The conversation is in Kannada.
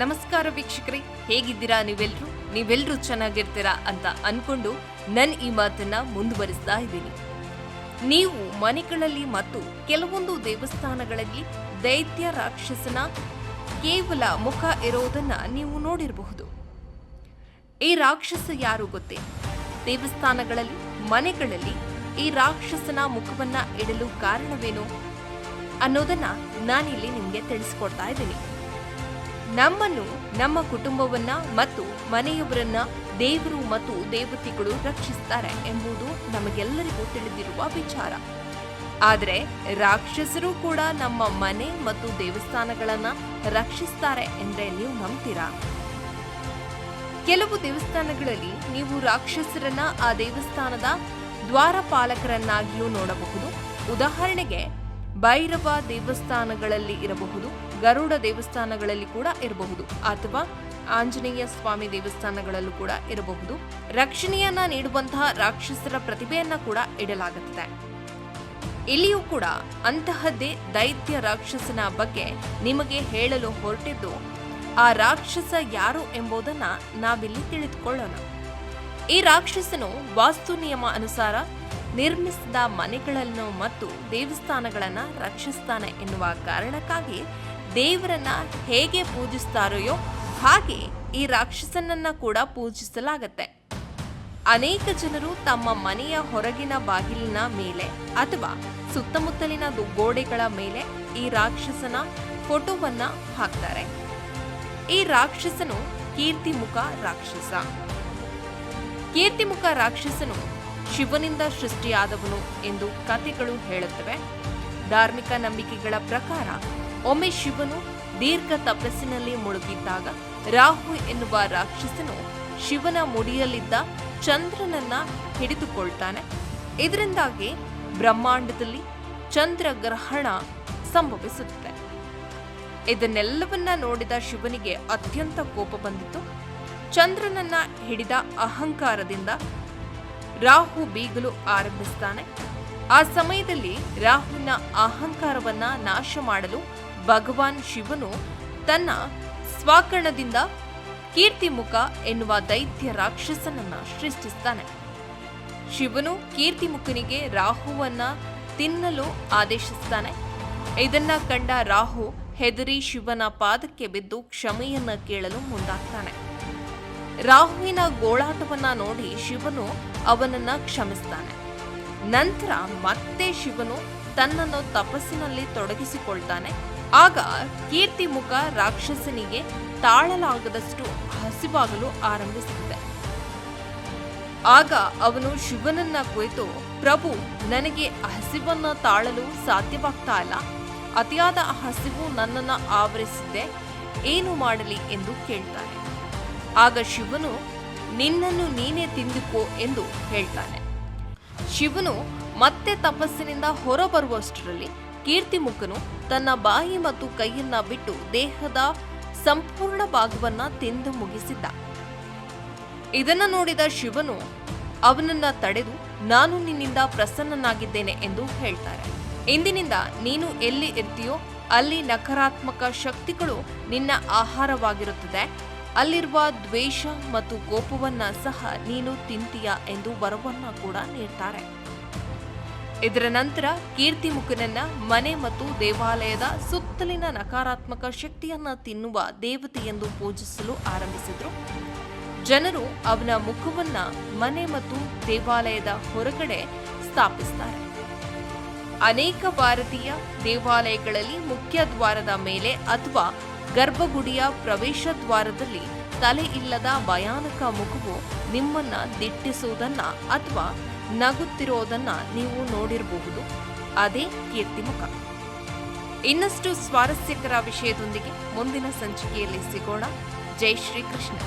ನಮಸ್ಕಾರ ವೀಕ್ಷಕರೇ, ಹೇಗಿದ್ದೀರಾ ನೀವೆಲ್ರು? ನೀವೆಲ್ಲರೂ ಚೆನ್ನಾಗಿರ್ತೀರಾ ಅಂತ ಅನ್ಕೊಂಡು ನನ್ ಈ ಮಾತನ್ನ ಮುಂದುವರಿಸ್ತಾ ಇದ್ದೀನಿ. ನೀವು ಮನೆಗಳಲ್ಲಿ ಮತ್ತು ಕೆಲವೊಂದು ದೇವಸ್ಥಾನಗಳಲ್ಲಿ ದೈತ್ಯ ರಾಕ್ಷಸನ ಕೇವಲ ಮುಖ ಇರೋದನ್ನ ನೀವು ನೋಡಿರಬಹುದು. ಈ ರಾಕ್ಷಸ ಯಾರು ಗೊತ್ತೇ? ದೇವಸ್ಥಾನಗಳಲ್ಲಿ, ಮನೆಗಳಲ್ಲಿ ಈ ರಾಕ್ಷಸನ ಮುಖವನ್ನ ಇಡಲು ಕಾರಣವೇನು ಅನ್ನೋದನ್ನ ನಾನಿಲ್ಲಿ ನಿಮಗೆ ತಿಳಿಸ್ಕೊಡ್ತಾ ಇದ್ದೀನಿ. ನಮ್ಮನ್ನು, ನಮ್ಮ ಕುಟುಂಬವನ್ನ ಮತ್ತು ಮನೆಯವರನ್ನ ದೇವರು ಮತ್ತು ದೇವತೆಗಳು ರಕ್ಷಿಸ್ತಾರೆ ಎಂಬುದು ನಮಗೆಲ್ಲರಿಗೂ ತಿಳಿದಿರುವ ವಿಚಾರ. ಆದರೆ ರಾಕ್ಷಸರು ಕೂಡ ನಮ್ಮ ಮನೆ ಮತ್ತು ದೇವಸ್ಥಾನಗಳನ್ನ ರಕ್ಷಿಸ್ತಾರೆ ಎಂದ್ರೆ ನೀವು ನಂಬ್ತೀರಾ? ಕೆಲವು ದೇವಸ್ಥಾನಗಳಲ್ಲಿ ನೀವು ರಾಕ್ಷಸರನ್ನ ಆ ದೇವಸ್ಥಾನದ ದ್ವಾರಪಾಲಕರನ್ನಾಗಿಯೂ ನೋಡಬಹುದು. ಉದಾಹರಣೆಗೆ ಭೈರವ ದೇವಸ್ಥಾನಗಳಲ್ಲಿ ಇರಬಹುದು, ಗರುಡ ದೇವಸ್ಥಾನಗಳಲ್ಲಿ ಕೂಡ ಇರಬಹುದು, ಅಥವಾ ಆಂಜನೇಯ ಸ್ವಾಮಿ ದೇವಸ್ಥಾನಗಳಲ್ಲೂ ಕೂಡ ಇರಬಹುದು. ರಕ್ಷಣೆಯನ್ನ ನೀಡುವಂತಹ ರಾಕ್ಷಸರ ಪ್ರತಿಭೆಯನ್ನ ಕೂಡ ಇಡಲಾಗುತ್ತದೆ. ಇಲ್ಲಿಯೂ ಕೂಡ ಅಂತಹದ್ದೇ ದೈತ್ಯ ರಾಕ್ಷಸನ ಬಗ್ಗೆ ನಿಮಗೆ ಹೇಳಲು ಹೊರಟಿದ್ದು, ಆ ರಾಕ್ಷಸ ಯಾರು ಎಂಬುದನ್ನ ನಾವಿಲ್ಲಿ ತಿಳಿದುಕೊಳ್ಳೋಣ. ಈ ರಾಕ್ಷಸನು ವಾಸ್ತು ನಿಯಮ ಅನುಸಾರ ನಿರ್ಮಿಸಿದ ಮನೆಗಳನ್ನು ಮತ್ತು ದೇವಸ್ಥಾನಗಳನ್ನು ರಕ್ಷಿಸ್ತಾನೆ ಎನ್ನುವ ಕಾರಣಕ್ಕಾಗಿ ದೇವರನ್ನ ಹೇಗೆ ಪೂಜಿಸ್ತಾರೆಯೋ ಹಾಗೆ ಈ ರಾಕ್ಷಸನನ್ನ ಕೂಡ ಪೂಜಿಸಲಾಗತ್ತೆ. ಅನೇಕ ಜನರು ತಮ್ಮ ಮನೆಯ ಹೊರಗಿನ ಬಾಗಿಲಿನ ಮೇಲೆ ಅಥವಾ ಸುತ್ತಮುತ್ತಲಿನ ಗೋಡೆಗಳ ಮೇಲೆ ಈ ರಾಕ್ಷಸನ ಫೋಟೋವನ್ನ ಹಾಕ್ತಾರೆ. ಈ ರಾಕ್ಷಸನು ಕೀರ್ತಿಮುಖ ರಾಕ್ಷಸ. ಕೀರ್ತಿಮುಖ ರಾಕ್ಷಸನು ಶಿವನಿಂದ ಸೃಷ್ಟಿಯಾದವನು ಎಂದು ಕಥೆಗಳು ಹೇಳುತ್ತವೆ. ಧಾರ್ಮಿಕ ನಂಬಿಕೆಗಳ ಪ್ರಕಾರ ಒಮ್ಮೆ ಶಿವನು ದೀರ್ಘ ತಪಸ್ಸಿನಲ್ಲಿ ಮುಳುಗಿದ್ದಾಗ ರಾಹು ಎನ್ನುವ ರಾಕ್ಷಸನು ಶಿವನ ಮುಡಿಯಲ್ಲಿದ್ದ ಚಂದ್ರನನ್ನ ಹಿಡಿದುಕೊಳ್ತಾನೆ. ಇದರಿಂದಾಗಿ ಬ್ರಹ್ಮಾಂಡದಲ್ಲಿ ಚಂದ್ರಗ್ರಹಣ ಸಂಭವಿಸುತ್ತದೆ. ಇದನ್ನೆಲ್ಲವನ್ನ ನೋಡಿದ ಶಿವನಿಗೆ ಅತ್ಯಂತ ಕೋಪ ಬಂದಿತು ಚಂದ್ರನನ್ನ ಹಿಡಿದ ಅಹಂಕಾರದಿಂದ ರಾಹು ಬೀಗಲು ಆರಂಭಿಸ್ತಾನೆ. ಆ ಸಮಯದಲ್ಲಿ ರಾಹುವಿನ ಅಹಂಕಾರವನ್ನ ನಾಶ ಮಾಡಲು ಭಗವಾನ್ ಶಿವನು ತನ್ನ ಸ್ವಾಕರ್ಣದಿಂದ ಕೀರ್ತಿಮುಖ ಎನ್ನುವ ದೈತ್ಯ ರಾಕ್ಷಸನನ್ನ ಸೃಷ್ಟಿಸ್ತಾನೆ. ಶಿವನು ಕೀರ್ತಿಮುಖನಿಗೆ ರಾಹುವನ್ನ ತಿನ್ನಲು ಆದೇಶಿಸ್ತಾನೆ. ಇದನ್ನ ಕಂಡ ರಾಹು ಹೆದರಿ ಶಿವನ ಪಾದಕ್ಕೆ ಬಿದ್ದು ಕ್ಷಮೆಯನ್ನ ಕೇಳಲು ಮುಂದಾಗ್ತಾನೆ. ರಾಹುವಿನ ಗೋಳಾಟವನ್ನ ನೋಡಿ ಶಿವನು ಅವನನ್ನ ಕ್ಷಮಿಸ್ತಾನೆ. ನಂತರ ಮತ್ತೆ ಶಿವನು ತನ್ನನ್ನು ತಪಸ್ಸಿನಲ್ಲಿ ತೊಡಗಿಸಿಕೊಳ್ತಾನೆ. ಆಗ ಕೀರ್ತಿಮುಖ ರಾಕ್ಷಸನಿಗೆ ತಾಳಲಾಗದಷ್ಟು ಹಸಿವಾಗಲು ಆರಂಭಿಸುತ್ತದೆ. ಆಗ ಅವನು ಶಿವನನ್ನ ಕುರಿತು, ಪ್ರಭು, ನನಗೆ ಹಸಿವನ್ನ ತಾಳಲು ಸಾಧ್ಯವಾಗ್ತಾ ಇಲ್ಲ. ಅತಿಯಾದ ಹಸಿವು ನನ್ನನ್ನು ಆವರಿಸಿದ್ದೆ. ಏನು ಮಾಡಲಿ? ಎಂದು ಕೇಳ್ತಾನೆ. ಆಗ ಶಿವನು, ನಿನ್ನನ್ನು ನೀನೇ ತಿಂದುಕೋ ಎಂದು ಹೇಳ್ತಾನೆ. ಶಿವನು ಮತ್ತೆ ತಪಸ್ಸಿನಿಂದ ಹೊರಬರುವಷ್ಟರಲ್ಲಿ ಕೀರ್ತಿಮುಖನು ತನ್ನ ಬಾಯಿ ಮತ್ತು ಕೈಯನ್ನ ಬಿಟ್ಟು ದೇಹದ ಸಂಪೂರ್ಣ ಭಾಗವನ್ನ ತಿಂದು ಮುಗಿಸಿದ್ದ ಇದನ್ನು ನೋಡಿದ ಶಿವನು, ಅವನನ್ನ ತಡೆದು ನಾನು ನಿನ್ನಿಂದ ಪ್ರಸನ್ನನಾಗಿದ್ದೇನೆ ಎಂದು ಹೇಳ್ತಾರೆ. ಇಂದಿನಿಂದ ನೀನು ಎಲ್ಲಿ ಇರ್ತೀಯೋ ಅಲ್ಲಿ ನಕಾರಾತ್ಮಕ ಶಕ್ತಿಗಳು ನಿನ್ನ ಆಹಾರವಾಗಿರುತ್ತದೆ. ಅಲ್ಲಿರುವ ದ್ವೇಷ ಮತ್ತು ಕೋಪವನ್ನ ಸಹ ನೀನು ತಿಂತೀಯ ಎಂದು ವರವನ್ನ ಕೂಡ ನೀಡ್ತಾರೆ. ಇದರ ನಂತರ ಕೀರ್ತಿಮುಖನನ್ನ ಮನೆ ಮತ್ತು ದೇವಾಲಯದ ಸುತ್ತಲಿನ ನಕಾರಾತ್ಮಕ ಶಕ್ತಿಯನ್ನ ತಿನ್ನುವ ದೇವತೆ ಎಂದು ಪೂಜಿಸಲು ಆರಂಭಿಸಿದ್ರು. ಜನರು ಅವನ ಮುಖವನ್ನ ಮನೆ ಮತ್ತು ದೇವಾಲಯದ ಹೊರಗಡೆ ಸ್ಥಾಪಿಸ್ತಾರೆ. ಅನೇಕ ಭಾರತೀಯ ದೇವಾಲಯಗಳಲ್ಲಿ ಮುಖ್ಯ ದ್ವಾರದ ಮೇಲೆ ಅಥವಾ ಗರ್ಭಗುಡಿಯ ಪ್ರವೇಶ ದ್ವಾರದಲ್ಲಿ ತಲೆ ಇಲ್ಲದ ಭಯಾನಕ ಮುಖವು ನಿಮ್ಮನ್ನ ದಿಟ್ಟಿಸುವುದನ್ನ ಅಥವಾ ನಗುತ್ತಿರುವುದನ್ನ ನೀವು ನೋಡಿರಬಹುದು. ಅದೇ ಕೀರ್ತಿಮುಖ ಇನ್ನಷ್ಟು ಸ್ವಾರಸ್ಯಕರ ವಿಷಯದೊಂದಿಗೆ ಮುಂದಿನ ಸಂಚಿಕೆಯಲ್ಲಿ ಸಿಗೋಣ. ಜೈ ಶ್ರೀಕೃಷ್ಣ.